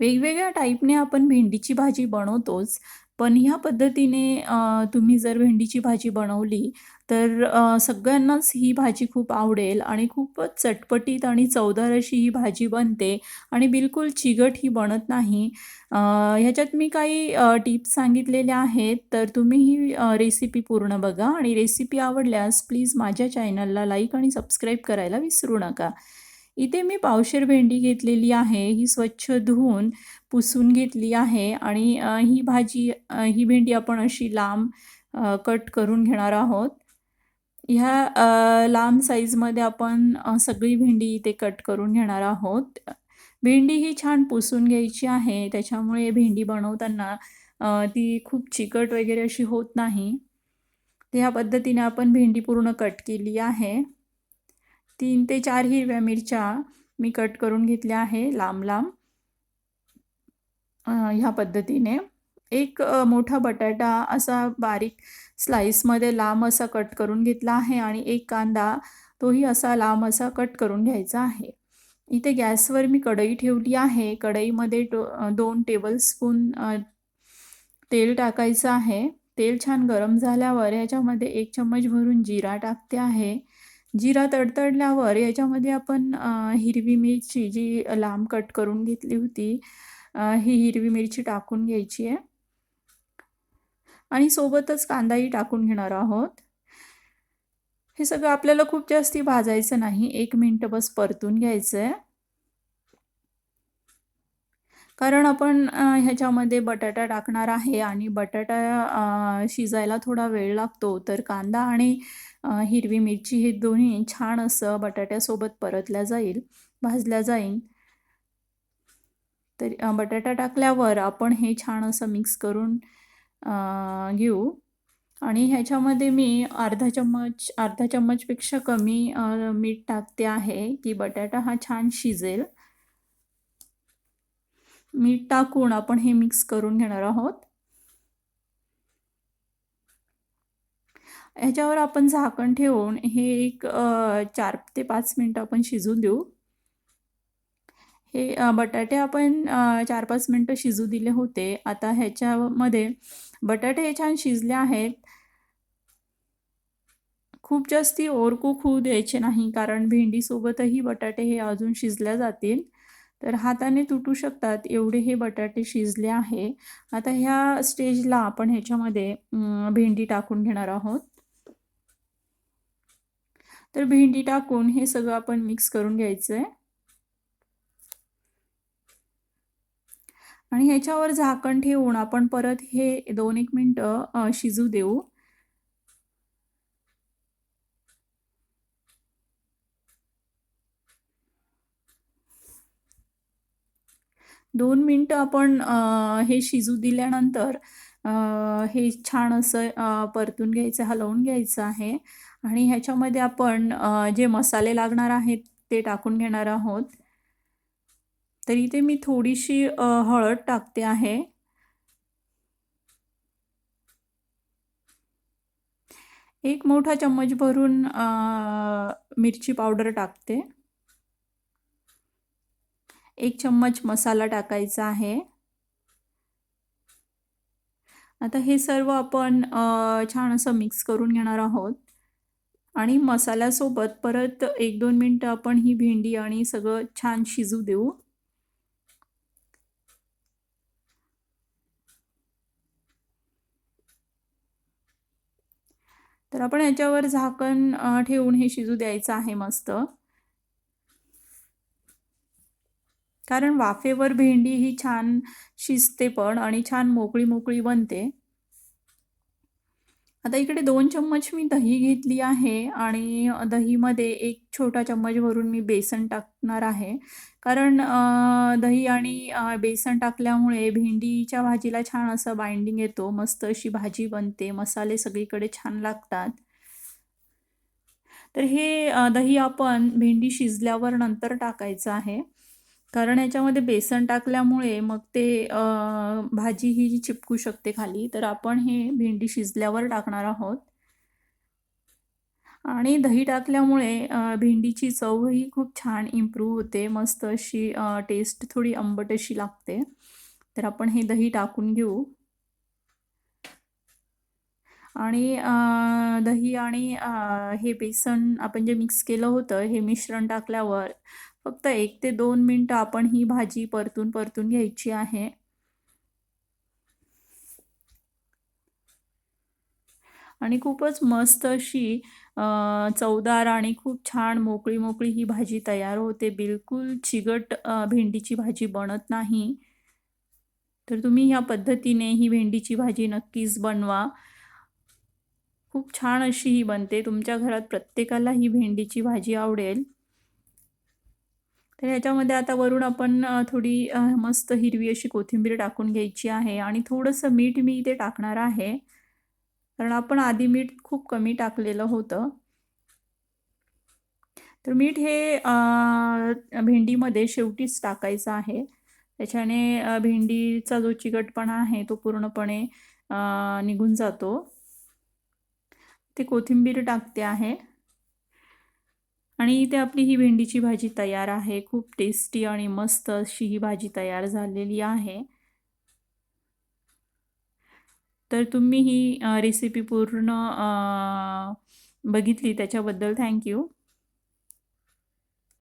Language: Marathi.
वेगवेगळ्या टाईपने आपण भेंडीची भाजी बनवतोच. पण ह्या पद्धतीने तुम्ही जर भेंडीची भाजी बनवली, तर सगळ्यांनाच ही भाजी खूप आवडेल आणि खूपच चटपटीत आणि चवदार अशी ही भाजी बनते आणि बिलकुल चिकट ही बनत नाही. ह्याच्यात मी काही टिप्स सांगितलेल्या आहेत, तर तुम्ही ही रेसिपी पूर्ण बघा आणि रेसिपी आवडल्यास प्लीज माझ्या चॅनलला लाईक आणि सबस्क्राईब करायला विसरू नका. इथे मी पावशेर भेंडी घेतलेली आहे. ही स्वच्छ धुवून पुसून घेतली आहे आणि ही भाजी ही भेंडी आपण अशी लांब कट करून घेणार आहोत. ह्या लांब साईजमध्ये आपण सगळी भेंडी इथे कट करून घेणार आहोत. भेंडी ही छान पुसून घ्यायची आहे. त्याच्यामुळे भेंडी बनवताना ती खूप चिकट वगैरे अशी होत नाही. तर ह्या पद्धतीने आपण भेंडी पूर्ण कट केली आहे. तीन ते चार हिरव्या मिरच्या मी कट करून घेतल्या आहे लांब-लांब. ह्या पद्धतीने. एक मोठा बटाटा असा बारीक स्लाईसमध्ये लांब असा कट करून घेतला आहे आणि एक कांदा तोही असा लांब असा कट करून घ्यायचा आहे. इथे गॅसवर मी कढई ठेवली आहे. कढईमध्ये टो दोन टेबलस्पून तेल टाकायचं आहे. तेल छान गरम झाल्यावर ह्याच्यामध्ये एक चम्मच भरून जिरा टाकते आहे. जिरा तडतडल्यावर याच्यामध्ये आपण हिरवी मिरची जी लांब कट करून घेतली होती, ही हिरवी मिरची टाकून घ्यायची आहे. आणि सोबतच कांदाही टाकून घेणार आहोत. हे सगळं आपल्याला खूप जास्ती भाजायचं नाही. एक मिनटं बस परतून घ्यायचं आहे. कारण आपण ह्याच्यामध्ये बटाटा टाकणार आहे आणि बटाटा शिजायला थोडा वेळ लागतो. तर कांदा आणि हिरवी मिरची हे दोन्ही छान असं बटाट्यासोबत परतल्या जाईल, भाजल्या जाईल. तर बटाटा टाकल्यावर आपण हे छान असं मिक्स करून घेऊ आणि ह्याच्यामध्ये मी अर्धा चम्मच अर्धा चम्मचपेक्षा कमी मीठ टाकते आहे, की बटाटा हा छान शिजेल. मीठ टाकून आपण हे मिक्स करून घेणार आहोत. ह्याच्यावर आपण झाकण ठेवून हे एक चार ते पाच मिनटं आपण शिजू देऊ. हे बटाटे आपण चार पाच मिनटं शिजू दिले होते. आता ह्याच्यामध्ये बटाटे हे छान शिजले आहेत. खूप जास्ती ओरकूक होऊ द्यायचे नाही, कारण भेंडीसोबतही बटाटे हे अजून शिजल्या जातील. तर हाताने तुटू शकतात एवढे हे बटाटे शिजले आहे. आता ह्या स्टेजला आपण ह्याच्यामध्ये भेंडी टाकून घेणार आहोत. तर भेंडी टाकून हे सगळं आपण मिक्स करून घ्यायचं आहे. आणि ह्याच्यावर झाकण ठेवून आपण परत हे दोन एक मिनटं शिजू देऊ. दोन मिनटं आपण हे शिजू दिल्यानंतर हे छान असं परतून घ्यायचं, हलवून घ्यायचं आहे आणि ह्याच्यामध्ये आपण जे मसाले लागणार आहेत ते टाकून घेणार आहोत. तर इथे मी थोडीशी हळद टाकते आहे. एक मोठा चम्मच भरून मिरची पावडर टाकते. एक चम्मच मसाला टाकायचा आहे. आता हे सर्व आपण छान असं मिक्स करून घेणार आहोत आणि मसाल्यासोबत परत एक दोन मिनटं आपण ही भेंडी आणि सगळं छान शिजू देऊ. तर आपण याच्यावर झाकण ठेवून हे शिजू द्यायचं आहे मस्त. कारण वाफेवर भेंडी ही छान शिजते पण आणि छान मोकळी-मोकळी बनते. आता इकडे दोन चम्मच मी दही घेतली आहे आणि दहीमध्ये एक छोटा चम्मच भरून मी बेसन टाकणार आहे. कारण दही आणि बेसन टाकल्यामुळे भेंडीच्या भाजीला छान असं बाइंडिंग येतो. मस्त अशी भाजी बनते. मसाले सगळीकडे छान लागतात. तर हे दही आपण भेंडी शिजल्यावर नंतर टाकायचं आहे. कारण याच्यामध्ये बेसन टाकल्यामुळे मग ते भाजी ही चिपकू शकते खाली. तर आपण हे भेंडी शिजल्यावर टाकणार आहोत. आणि दही टाकल्यामुळे भेंडीची चवही खूप छान इम्प्रूव्ह होते मस्त अशी टेस्ट थोडी आंबट अशी लागते तर आपण हे दही टाकून घेऊ आणि दही आणि हे बेसन आपण जे मिक्स केलं होतं हे मिश्रण टाकल्यावर फक्त एक ते दोन मिनटं आपण ही भाजी परतून परतून घ्यायची आहे. आणि खूपच मस्त अशी चवदार आणि खूप छान मोकळी मोकळी ही भाजी तयार होते. बिलकुल चिगट भेंडीची भाजी बनत नाही. तर तुम्ही ह्या पद्धतीने ही भेंडीची भाजी नक्कीच बनवा. खूप छान अशी ही बनते. तुमच्या घरात प्रत्येकाला ही भेंडीची भाजी आवडेल. तर ह्याच्यामध्ये आता वरून आपण थोडी मस्त हिरवी अशी कोथिंबीर टाकून घ्यायची आहे आणि थोडंसं मीठ मी इथे टाकणार आहे. कारण आपण आधी मीठ खूप कमी टाकलेलं होतं. तर मीठ हे भेंडीमध्ये शेवटीच टाकायचं आहे. त्याच्याने भेंडीचा जो चिकटपणा आहे तो पूर्णपणे निघून जातो. ते कोथिंबीर टाकते आहे. आणि इथे आपली ही भेंडीची भाजी तयार आहे. खूप टेस्टी आणि मस्त अशी ही भाजी तयार झालेली आहे. तर तुम्ही ही रेसिपी पूर्ण बघितली त्याच्याबद्दल थँक्यू